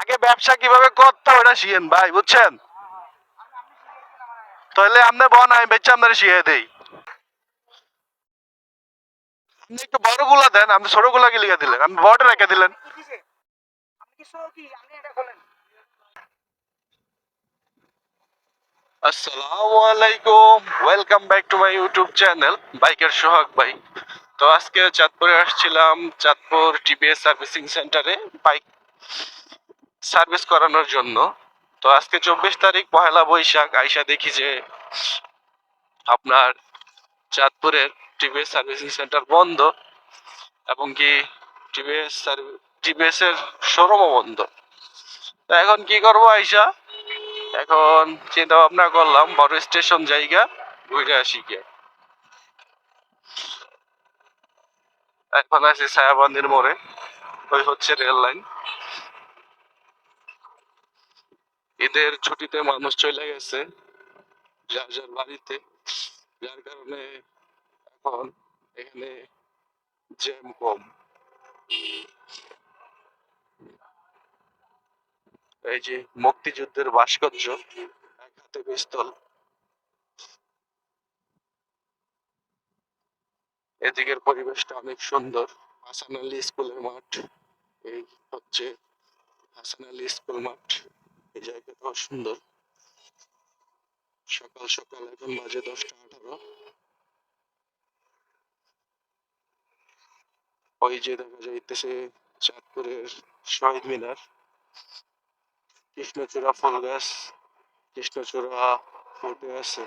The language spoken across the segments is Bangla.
আগে ব্যবসা কীভাবে করতে ওটা শিখেন ভাই, বুঝছেন? তাহলে আপনি বন, আমি বেচে আপনার শিখে দেই। একটু বড়গুলা দেন, আপনি ছোটগুলা কি লিখে দিলেন? আপনি বড়টা রেখে দিলেন। আসসালামু আলাইকুম welcome back to my YouTube channel বাইকের সোহাগ ভাই। তো আজকে চাঁদপুরে আসছিলাম, চাঁদপুর টিপিএস সার্ভিসিং সেন্টারে বাইক সার্ভিস করানোর জন্য। তো আজকে চব্বিশ তারিখ, পহেলা বৈশাখ, আইসা দেখি যে আপনার চাঁদপুরের টিভিএস সার্ভিসিং সেন্টার বন্ধ এবং কি টিভিএস টিভিএস এর শোরুমও বন্ধ। তো এখন কি করব আইসা? এখন চিন্তা ভাবনা করলাম, বড় স্টেশন জায়গা, ঘুরে আসি গিয়ে। এখন আছি ছায়াবান্দির মোড়ে, ওই হচ্ছে রেল লাইন। ঈদের ছুটিতে মানুষ চলে গেছে, যার যার বাড়িতে। যার কারণে এখন এখানে জ্যাম কম। এই যে মুক্তিযুদ্ধের ভাস্কর্য, এক হাতে পিস্তল। এদিকের পরিবেশটা অনেক সুন্দর। হাসান আলী স্কুলের মাঠ, এই হচ্ছে হাসান আলী স্কুল মাঠ। এই জায়গাটাও সুন্দর। সকাল সকাল এখন বাজে দশটা আঠারো। ওই যে দেখা যাইতেছে চাঁদপুরের শহীদ মিনার। কৃষ্ণচূড়া ফুল গাছ, কৃষ্ণচূড়া ফুটে আছে।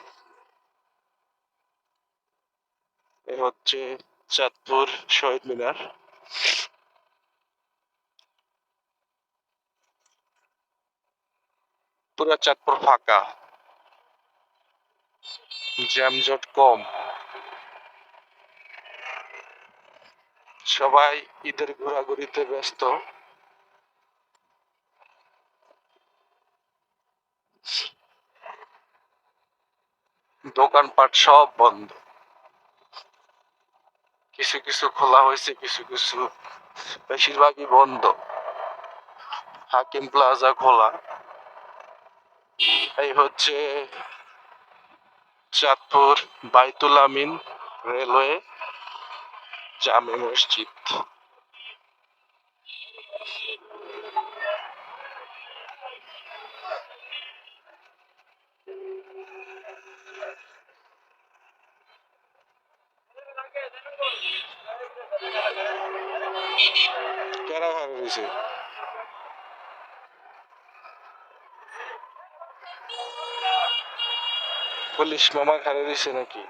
এ হচ্ছে চাঁদপুর শহীদ মিনার। পুরা চাঁদপুর ফাঁকা। জ্যামজট কম। সবাই ঈদের ঘোরাঘুরিতে ব্যস্ত। দোকানপাট সব বন্ধ। কিছু কিছু খোলা হয়েছে, কিছু কিছু বেশিরভাগই বন্ধ। হাকিম প্লাজা খোলা। এই হচ্ছে চাঁদপুর বাইতুল আমিন রেলওয়ে জামে মসজিদ। কারা ভালো হয়েছে পুলিশ মামা খারে দিছে নাকি?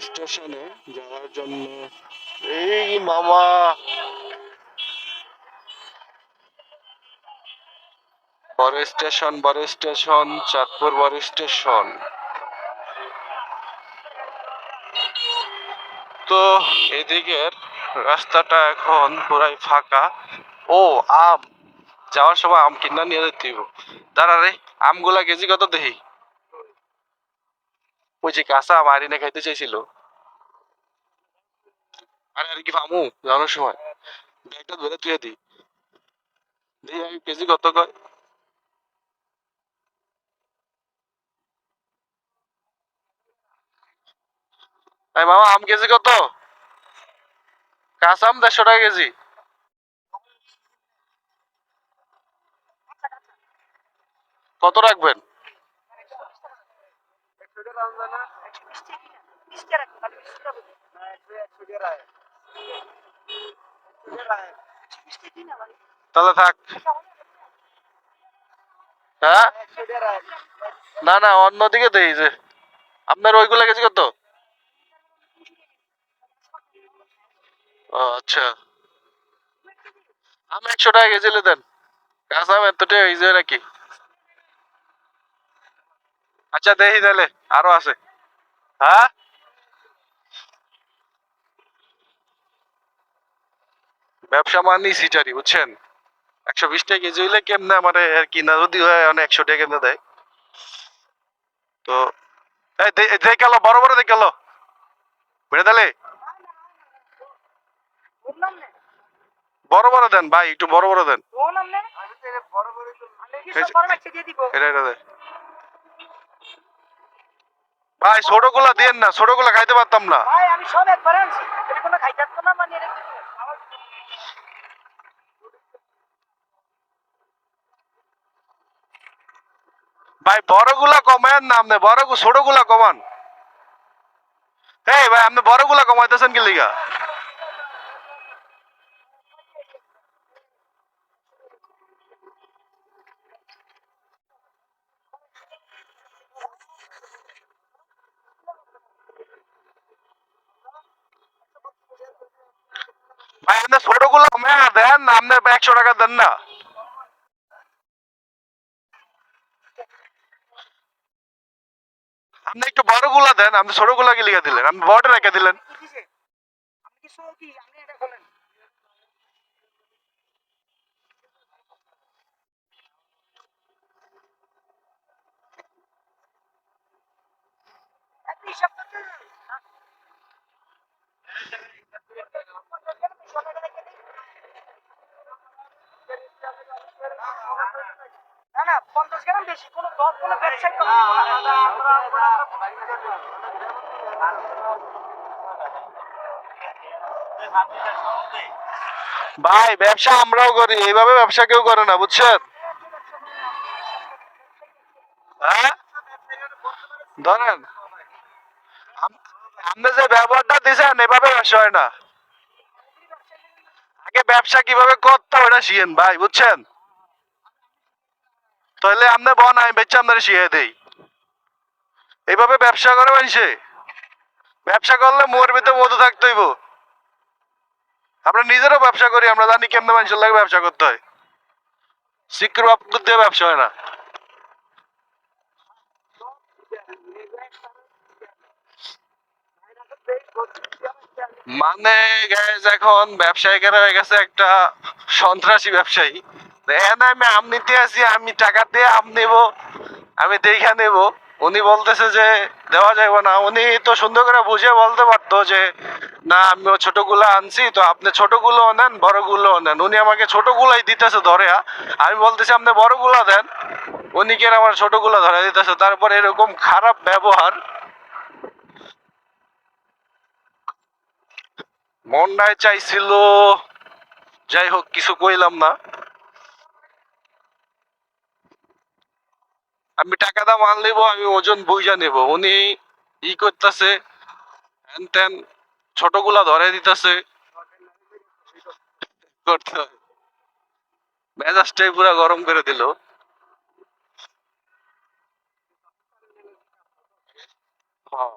স্টেশনে যাওয়ার জন্য। এই মামা। বড় স্টেশন বড় স্টেশন চাঁদপুর বড় স্টেশন। তো এদিকের রাস্তাটা এখন পুরাই ফাঁকা। ও, আম। যাওয়ার সময় আম কিনা নিয়ে যেতে হইব। দাঁড়া রে, আমগুলা কেজি কত দেখি? ওই যে কাঁচা আম আরিনে খাইতে চাইছিল। আরে, আর কি ফামু যাওয়ার সময়। ব্যাগটা ধরে তুই দি। দেখি আগে কেজি কত কয়। মামা, আম কেজি কত? কাঁচা দেড়শো টাকা কেজি। কত রাখবেন? তাহলে থাক। হ্যাঁ? না না, অন্যদিকে দেই যে। আপনার ওইগুলা কেজি কত? আচ্ছা। আম একশো টাকা কেজি দেন। কাঁচা এত হয়ে যায় নাকি? আচ্ছা দেখি তাহলে, আরও আছে। হ্যাঁ? ব্যবসা মানি সিটারি, বুঝছেন? একশো বিশ টাকা কেজি হইলে কেমনে আমার কিনা যদি হয়, অনেক একশো টাকা কেমনে দেয়? তো দেখাল, বড় বড় দেখাল। বেড়ে তাহলে? না বড় বড় দেন ভাই একটু বড় বড় দেন। বললাম না। আমি তো বড় বড় আমি কি এই সব যে- বড় বাচ্চা দিয়ে দিব? এটা এটা দে। ভাই ছোটগুলা দেন না ছোটগুলা খাইতে পারতাম না। ভাই আমি সব একবারে আনছি। এটা কোনো খাইতে তো না মানে এটা ভাই বড়গুলা কমায়েন না আপনি বড় ছোটগুলা কমান। এই ভাই আপনি বড়গুলা কমাইতেছেন কি লিগা ভাই আপনি ছোটগুলা কমায় দেন না আপনি একশো টাকা দেন না। আপনি একটু বড়গুলা দেন, আপনি ছোটগুলা লিখে দিলেন, আপনি বড় রেখে দিলেন। হিসাব করতে না। না না বেশি কোনো দশ কোনো ব্যবসায়িক কম ভাই ব্যবসা আমরাও করি এইভাবে ব্যবসা কেউ করে না বুঝছেন হ্যাঁ ধরেন আপনি যে ব্যবহারটা দিয়েছেন এভাবে ব্যবসা হয় না আগে ব্যবসা কীভাবে করতে হয় ওটা শিখেন ভাই বুঝছেন তাহলে আপনি বন আমি বেচে আপনার শিখে দেই। এইভাবে ব্যবসা করে মানুষে। ব্যবসা করলে মোর ভিতরে মধু থাকতে হইব। আমরা নিজেরও ব্যবসা করি, আমরা জানি কেমনে মানুষের লাগে ব্যবসা করতে হয়। সিকিউর বাপ দিয়ে ব্যবসা হয় না। মানে এখন ব্যবসায়ীরা হয়ে গেছে একটা সন্ত্রাসী ব্যবসায়ী। দেখেন আমি আম নিতে আসি আমি টাকা দিয়ে আম নেব, আমি দেখা নেব। উনি বলতেছে যে, দেওয়া যাবে না। উনি তো সুন্দর করে বুঝে বলতে পারতো যে, না, আমি ও ছোটগুলো আনছি, তো আপনি ছোটগুলো নেন বড়গুলো নেন। উনি আমাকে ছোটগুলাই দিতেছে ধরে আমি বলতেছি, আপনি বড়গুলো দেন। উনি কেন আমার ছোটগুলো ধরে দিতেছে? তারপর এরকম খারাপ ব্যবহার। মনটায় চাইছিল, যাই হোক, কিছু কইলাম না। আমি টাকা দাম মাল নিব, আমি ওজন বুঝা নেব। উনি ই করতেছে হ্যান ত্যান ছোটগুলা ধরে দিতেছে। করতে হয়। মেজাজটাই পুরা গরম করে দিল। হ্যাঁ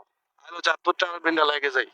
আলো চাঁদপুর টাওয়ার বিন্ডা লাগে যাই।